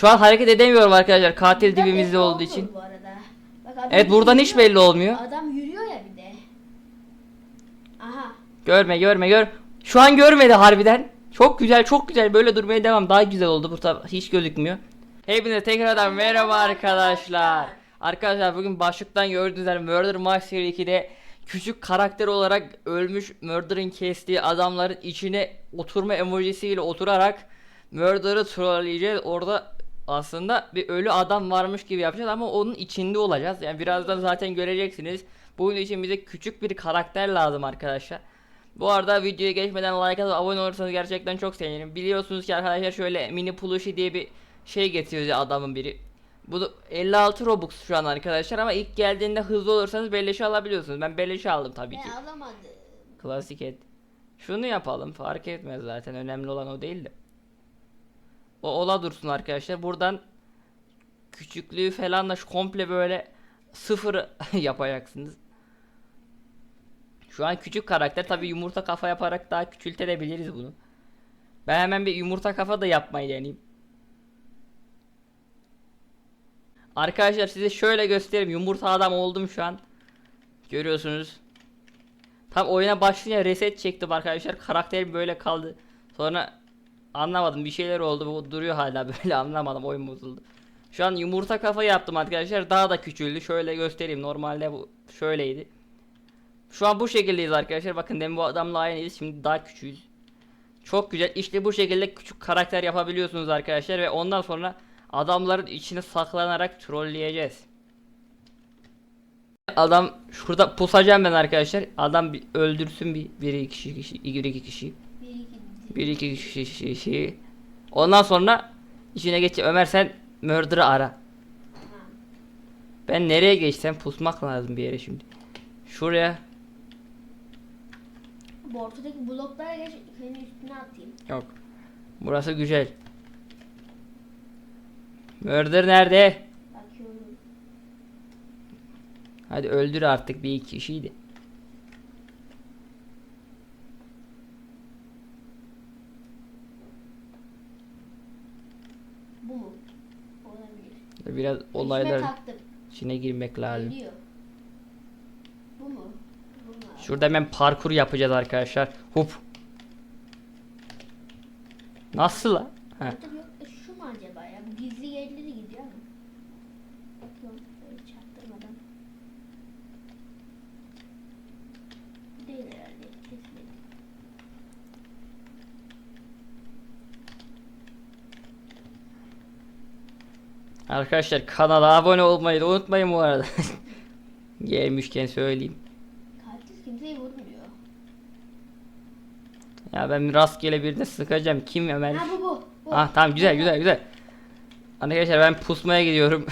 Şu an hareket edemiyorum arkadaşlar katil Burada dibimizde belli olduğu olmuyor için. Bu arada. Bak adam Evet buradan hiç yürüyor. belli olmuyor. Adam yürüyor ya bir de. Aha. Görme görme gör. Şu an görmedi harbiden. Çok güzel çok güzel böyle durmaya devam. Daha güzel oldu burada hiç gözükmüyor. Hepinize tekrardan merhaba arkadaşlar. Arkadaşlar bugün başlıktan gördüğünüz üzere Murder Mystery 2'de küçük karakter olarak ölmüş Murder'ın kestiği adamların içine oturma emojisiyle oturarak Murder'ı trolleyeceğiz. Orada aslında bir ölü adam varmış gibi yapacağız ama onun içinde olacağız. Yani birazdan zaten göreceksiniz. Bunun için bize küçük bir karakter lazım arkadaşlar. Bu arada videoya geçmeden like atıp abone olursanız gerçekten çok sevinirim. Biliyorsunuz ki arkadaşlar şöyle mini plushie diye bir şey getiriyor ya adamın biri. Bu da 56 Robux şu an arkadaşlar ama ilk geldiğinde hızlı olursanız beleşe alabiliyorsunuz. Ben beleşe aldım tabii ki. Ben alamadım. Klasik et. Şunu yapalım fark etmez zaten önemli olan o değil de. O ola dursun arkadaşlar. Buradan küçüklüğü falan da şu komple böyle sıfır yapacaksınız. Şu an küçük karakter tabi yumurta kafa yaparak daha küçültebiliriz bunu. Ben hemen bir yumurta kafa da yapmayı deneyeyim. Arkadaşlar size şöyle göstereyim. Yumurta adam oldum şu an. Görüyorsunuz. Tam oyuna başlayınca reset çektim arkadaşlar. Karakterim böyle kaldı. Sonra anlamadım bir şeyler oldu. Bu duruyor hala böyle anlamadım. Oyun bozuldu. Şu an yumurta kafa yaptım arkadaşlar. Daha da küçüldü. Şöyle göstereyim. Normalde bu şöyleydi. Şu an bu şekildeyiz arkadaşlar. Bakın demin bu adamla aynıyız. Şimdi daha küçüğüz. Çok güzel. İşte bu şekilde küçük karakter yapabiliyorsunuz arkadaşlar ve ondan sonra adamların içine saklanarak trolleyeceğiz. Adam şurada pusacağım ben arkadaşlar. Adam bir öldürsün bir bir iki kişi, bir iki kişi. Bir iki. Kişi. Ondan sonra içine geç Ömer sen murder'ı ara. Ben nereye geçsem pusmak lazım bir yere şimdi. Şuraya. Bu ortadaki bloklara geç senin üstüne atayım. Yok. Burası güzel. Murder nerede? Bakıyorum. Hadi öldür artık bir iki kişiydi. Bu mu? Olabilir. Biraz taktım. içine girmek lazım. Geliyor. Bu mu? Bu mu? abi? Şurada hemen parkur yapacağız arkadaşlar. Hup. Nasıl la? Ha. Ortada yok. E, şu mu acaba ya? Bu gizli yerleri gidiyor ama. Bakıyorum böyle çaktırmadan. Bu değil herhalde. Kesmedim. Arkadaşlar kanala abone olmayı da unutmayın bu arada. Gelmişken söyleyeyim. Katil kimseyi vurmuyor. Ya ben rastgele birine sıkacağım. Kim Ömer? Ha bu bu. bu. Ah tamam güzel güzel güzel. Arkadaşlar ben pusmaya gidiyorum.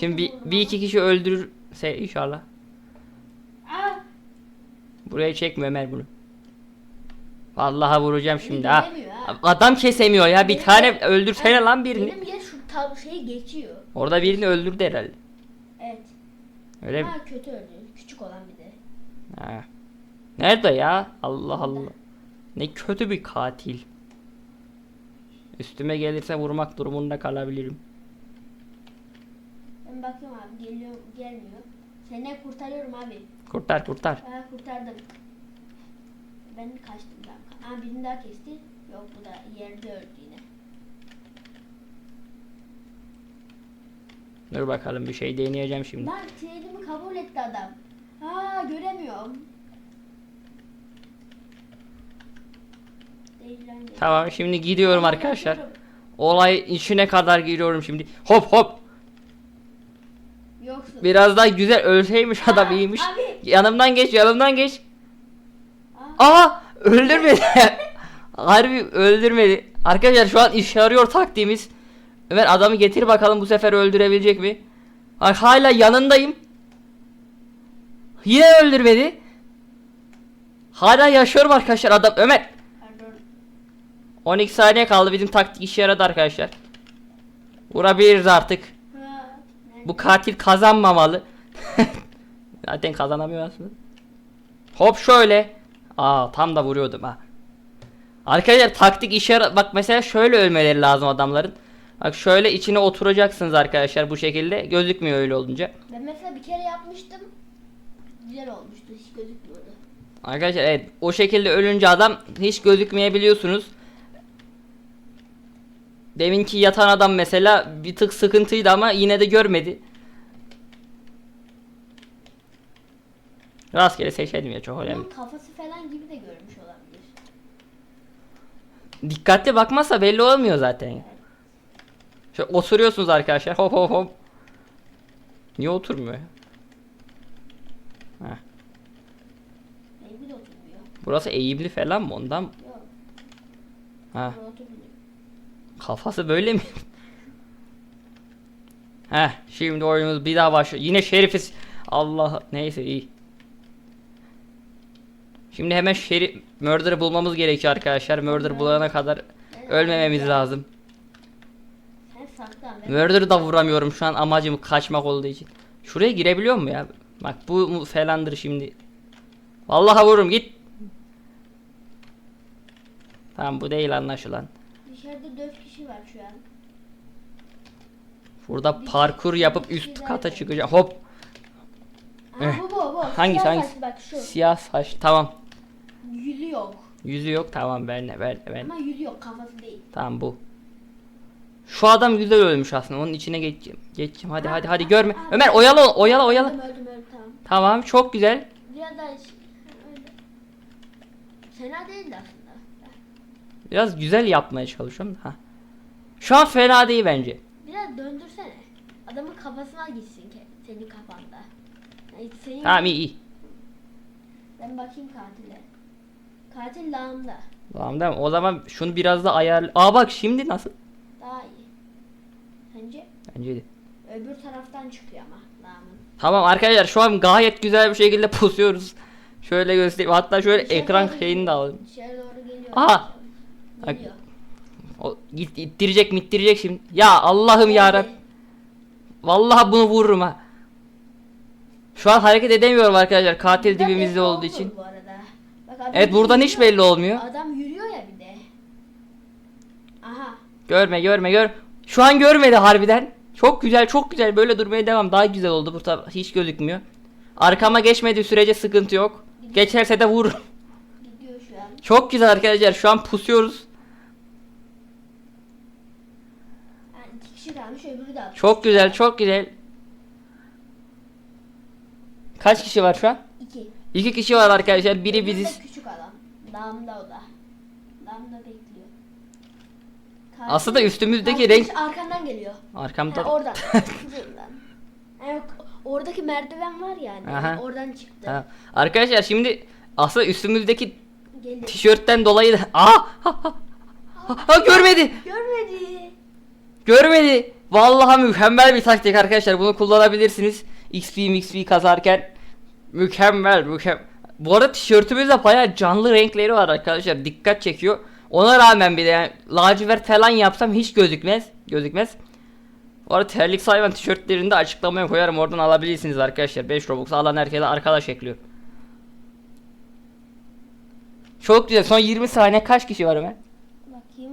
Şimdi bir, bir iki kişi öldürürse inşallah. Aa, Buraya çekme Ömer bunu. Vallahi vuracağım şimdi ha. Adam kesemiyor ya. Bir tane öldürsene lan birini. Benim şeyi geçiyor. Orada birini öldürdü herhalde. Evet. Öyle mi? Ha kötü öldü. Küçük olan bir de. Ha. Nerede ya? Allah Allah. Ne kötü bir katil. Üstüme gelirse vurmak durumunda kalabilirim. Ben bakıyorum abi geliyor gelmiyor. Seni kurtarıyorum abi. Kurtar kurtar. Ha kurtardım. Ben kaçtım ben. Ha birini daha kesti. Yok bu da yerde öldü yine. Dur bakalım bir şey deneyeceğim şimdi. Lan trade'imi kabul etti adam. Ha göremiyorum. Tamam şimdi gidiyorum arkadaşlar. Olay içine kadar giriyorum şimdi. Hop hop. Yoksun. Biraz daha güzel ölseymiş adam iyiymiş. abi. Yanımdan geç yanımdan geç. Aa, Aa öldürmedi. Harbi öldürmedi. Arkadaşlar şu an işe yarıyor taktiğimiz. Ömer adamı getir bakalım bu sefer öldürebilecek mi? Ay, hala yanındayım. Yine öldürmedi. Hala yaşıyorum arkadaşlar adam Ömer. pardon. 12 saniye kaldı bizim taktik işe yaradı arkadaşlar. Vurabiliriz artık. Bu katil kazanmamalı. Zaten kazanamıyor aslında. Hop şöyle. Aa tam da vuruyordum ha. Arkadaşlar taktik işe yara- Bak mesela şöyle ölmeleri lazım adamların. Bak şöyle içine oturacaksınız arkadaşlar bu şekilde. Gözükmüyor öyle olunca. Ben mesela bir kere yapmıştım. Güzel olmuştu. Hiç gözükmüyordu. Arkadaşlar evet o şekilde ölünce adam hiç gözükmeyebiliyorsunuz. Deminki yatan adam mesela bir tık sıkıntıydı ama yine de görmedi. Rastgele seçelim ya çok önemli. Bunun kafası falan gibi de görmüş olabilir. Dikkatli bakmazsa belli olmuyor zaten. Şöyle oturuyorsunuz arkadaşlar hop hop hop. Niye oturmuyor? Heh. Neybi de oturmuyor. Burası eğimli falan mı ondan? Yok. Ha. Kafası böyle mi? Heh şimdi oyunumuz bir daha başlıyor. Yine şerifiz. Allah neyse iyi. Şimdi hemen şerif murder'ı bulmamız gerekiyor arkadaşlar. Murder bulana kadar ölmememiz lazım. Ben Murder'ı da vuramıyorum şu an amacım kaçmak olduğu için. Şuraya girebiliyor mu ya? Bak bu falandır şimdi. Vallahi vururum git. Tamam bu değil anlaşılan. Dışarıda dört kişi var şu an. Burada Bir- parkur yapıp üst kata çıkacağım. Hop. Aa, Eh. bu bu bu. Siyah Bak şu. Siyah saç tamam. Yülü yok. Yüzü yok tamam ben de ben de ben. Ama yülü yok kafası değil. Tamam bu. Şu adam güzel ölmüş aslında. Onun içine geçeceğim. Geçeceğim. Hadi Ha, hadi hadi ha, görme. Ömer oyala oyala oyala. Öldüm öldüm öldüm tamam. Tamam çok güzel. Biraz daha öyle. Fena değildi aslında. Biraz güzel yapmaya çalışıyorum. Ha. Şu an fena değil bence. Biraz döndürsene. Adamın kafasına gitsin ke- senin kafanda. Yani senin Tamam iyi iyi. Ben bakayım katile. Katil lağımda. Tamam değil mi? O zaman şunu biraz da ayar. Aa bak şimdi nasıl? Daha iyi. Sence? Bence de. Öbür taraftan çıkıyor ama lağımın. Tamam arkadaşlar şu an gayet güzel bir şekilde pusuyoruz. Şöyle göstereyim. Hatta şöyle Dışarı ekran doğru şeyini de alayım. Dışarı doğru geliyor. Aha! Geliyor. O git ittirecek mi ittirecek şimdi. Ya Allah'ım ya Geldi. Vallahi bunu vururum ha. Şu an hareket edemiyorum arkadaşlar katil Buradan dibimizde olduğu için. Bu arada. Bak adam Evet buradan hiç yürüyor. belli olmuyor. Adam yürüyor ya bir de. Aha. Görme görme gör. Şu an görmedi harbiden. Çok güzel çok güzel böyle durmaya devam. Daha güzel oldu burada hiç gözükmüyor. Arkama geçmediği sürece sıkıntı yok. Geçerse de vur. Çok güzel arkadaşlar şu an pusuyoruz. Yani iki kişi kalmış öbürü de atmış. Çok güzel çok güzel. Kaç kişi var şu an? İki. İki kişi var arkadaşlar. Biri biziz. küçük adam. O da. Lağımda bekliyor. Aslında üstümüzdeki renk arkandan geliyor. Ha, arkamda. oradan. Şuradan. Yani oradaki merdiven var yani. Aha. Oradan çıktı. Ha. Arkadaşlar şimdi aslında üstümüzdeki Geliyor. tişörtten dolayı da Aa! Ha, ha, ha, ha, görmedi. Görmedi. Görmedi. Vallahi mükemmel bir taktik arkadaşlar. Bunu kullanabilirsiniz. XP XP kazarken mükemmel mükemmel. Bu arada tişörtümüzde bayağı canlı renkleri var arkadaşlar. Dikkat çekiyor. Ona rağmen bir de yani lacivert falan yapsam hiç gözükmez. Gözükmez. Bu arada terlik sayvan tişörtlerini de açıklamaya koyarım. Oradan alabilirsiniz arkadaşlar. 5 Robux alan herkese arkadaş ekliyor. Çok güzel. Son 20 saniye kaç kişi var Ömer? Bakayım.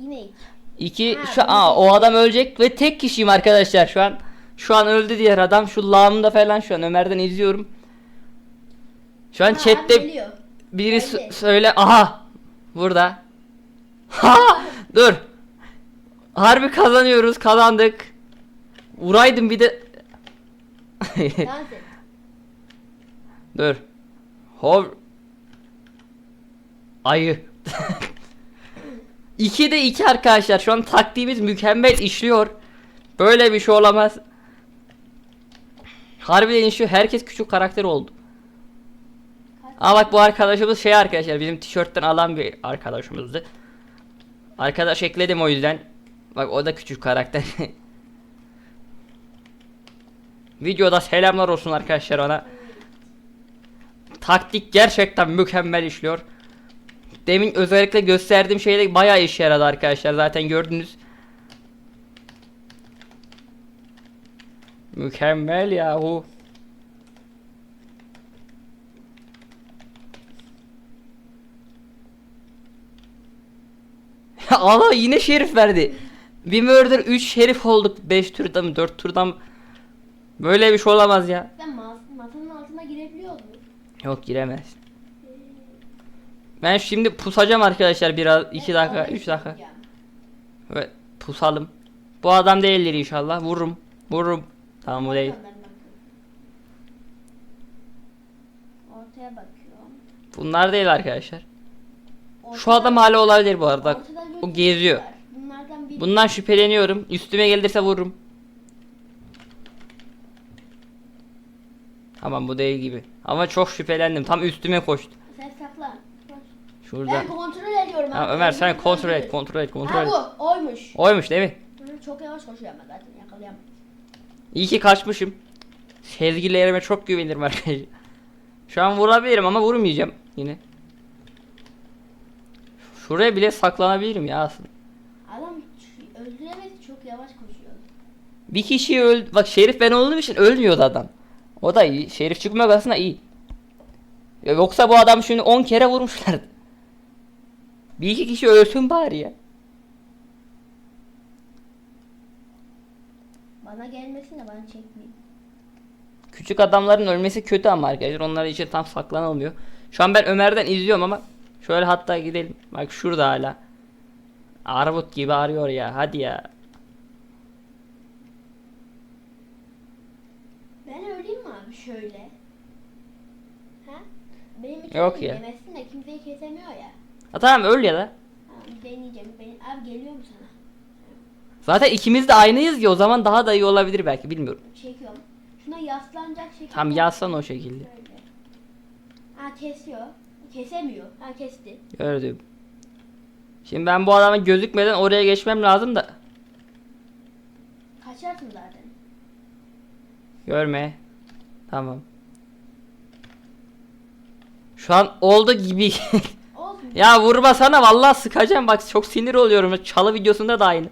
Yine iki. İki Ha, şu aa, o adam ölecek ve tek kişiyim arkadaşlar şu an. Şu an öldü diğer adam. Şu lağımda falan şu an Ömer'den izliyorum. Şu an Ha, chatte biri söyle aha burada. Ha dur. Harbi kazanıyoruz kazandık. Vuraydım bir de. Dans et. dur. Hov. Ayı. 2 de 2 arkadaşlar. Şu an taktiğimiz mükemmel işliyor. Böyle bir şey olamaz. Harbiden işiyor. Herkes küçük karakter oldu. Ama bak bu arkadaşımız şey arkadaşlar bizim tişörtten alan bir arkadaşımızdı. Arkadaş ekledim o yüzden. Bak o da küçük karakter. Videoda selamlar olsun arkadaşlar ona. Taktik gerçekten mükemmel işliyor. Demin özellikle gösterdiğim şeyde bayağı işe yaradı arkadaşlar. Zaten gördünüz. Mükemmel yahu. Allah yine şerif verdi. Bir murder 3 şerif olduk 5 turda mı 4 turda mı? Böyle bir şey olamaz ya. Sen mas- masanın altına girebiliyor musun? Yok giremez. Ben şimdi pusacağım arkadaşlar biraz 2 Ben dakika orayı 3 dakika. sileceğim. Evet pusalım. Bu adam değildir inşallah. Vururum. Vururum. Tamam bu değil. Ortaya bakıyorum. Bunlar değil arkadaşlar. Şu adam hala olabilir bu arada. ortada bir O geziyor. Bunlardan biri. Bundan şüpheleniyorum. Üstüme gelirse vururum. Tamam bu değil gibi. Ama çok şüphelendim. Tam üstüme koştu. Sen saklan. Koş. Şurada. Ben kontrol ediyorum. Ha. Ömer sen Kontrol kontrol et, kontrol et, kontrol Ha et. bu oymuş. Oymuş değil mi? Çok yavaş koşuyor ama zaten yakalayamam. İyi ki kaçmışım. Sezgilerime çok güvenirim arkadaşlar. Şu an vurabilirim ama vurmayacağım yine. Şuraya bile saklanabilirim ya aslında. Adam öldüremedi çok yavaş koşuyor. Bir kişiyi öl... Bak Şerif ben olduğum için ölmüyordu adam. O da iyi. Şerif çıkmak aslında iyi. Yoksa bu adam şimdi 10 kere vurmuşlardı. Bir iki kişi ölsün bari ya. Bana gelmesin de bana çekmeyin. Küçük adamların ölmesi kötü ama arkadaşlar. Onlar için tam saklanılmıyor. Şu an ben Ömer'den izliyorum ama şöyle hatta gidelim. Bak şurada hala. Armut gibi arıyor ya. Hadi ya. Ben öleyim mi abi şöyle? Ha? Benim için Yok ya. Yemezsin de kimseyi kesemiyor ya. Ha, tamam öl ya da. Ha, deneyeceğim. Ben, abi geliyor mu sana? Zaten ikimiz de aynıyız ya o zaman daha da iyi olabilir belki bilmiyorum. Çekiyorum. Şuna yaslanacak şekilde. Tam yazsan o şekilde. Böyle. Ha kesiyor. Kesemiyor. Ha kesti. Gördüm. Şimdi ben bu adama gözükmeden oraya geçmem lazım da. Kaçarsın zaten. Görme. Tamam. Şu an oldu gibi. Olsun. ya vurma sana vallahi sıkacağım bak çok sinir oluyorum. Çalı videosunda da aynı.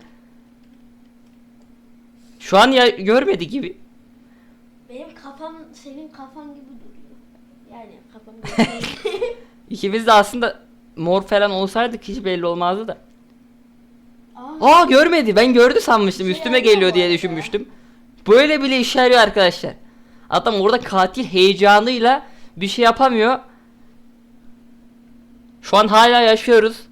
Şu an ya görmedi gibi. Benim kafam senin kafan gibi duruyor. Yani kafam gibi. İkimiz de aslında mor falan olsaydık hiç belli olmazdı da. Aa, Aa görmedi. Ben gördü sanmıştım. Şey Üstüme geliyor diye düşünmüştüm. Böyle bile işe yarıyor arkadaşlar. Adam orada katil heyecanıyla bir şey yapamıyor. Şu an hala yaşıyoruz.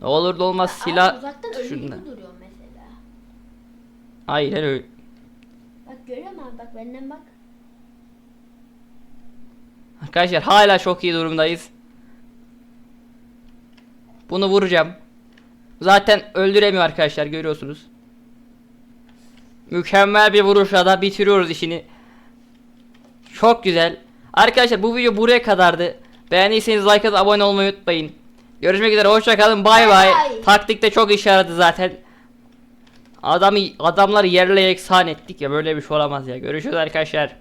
Ne olur da olmaz Aa, silah uzaktan ölü şunda. gibi duruyor mesela. Aynen öyle. Bak görüyor musun? Bak benden bak. Arkadaşlar hala çok iyi durumdayız. Bunu vuracağım. Zaten öldüremiyor arkadaşlar görüyorsunuz. Mükemmel bir vuruşla da bitiriyoruz işini. Çok güzel. Arkadaşlar bu video buraya kadardı. Beğendiyseniz like atıp abone olmayı unutmayın. Görüşmek üzere hoşçakalın bay Bay. Taktikte çok işe yaradı zaten. Adamı adamları yerle yeksan ettik ya böyle bir şey olamaz ya. Görüşürüz arkadaşlar.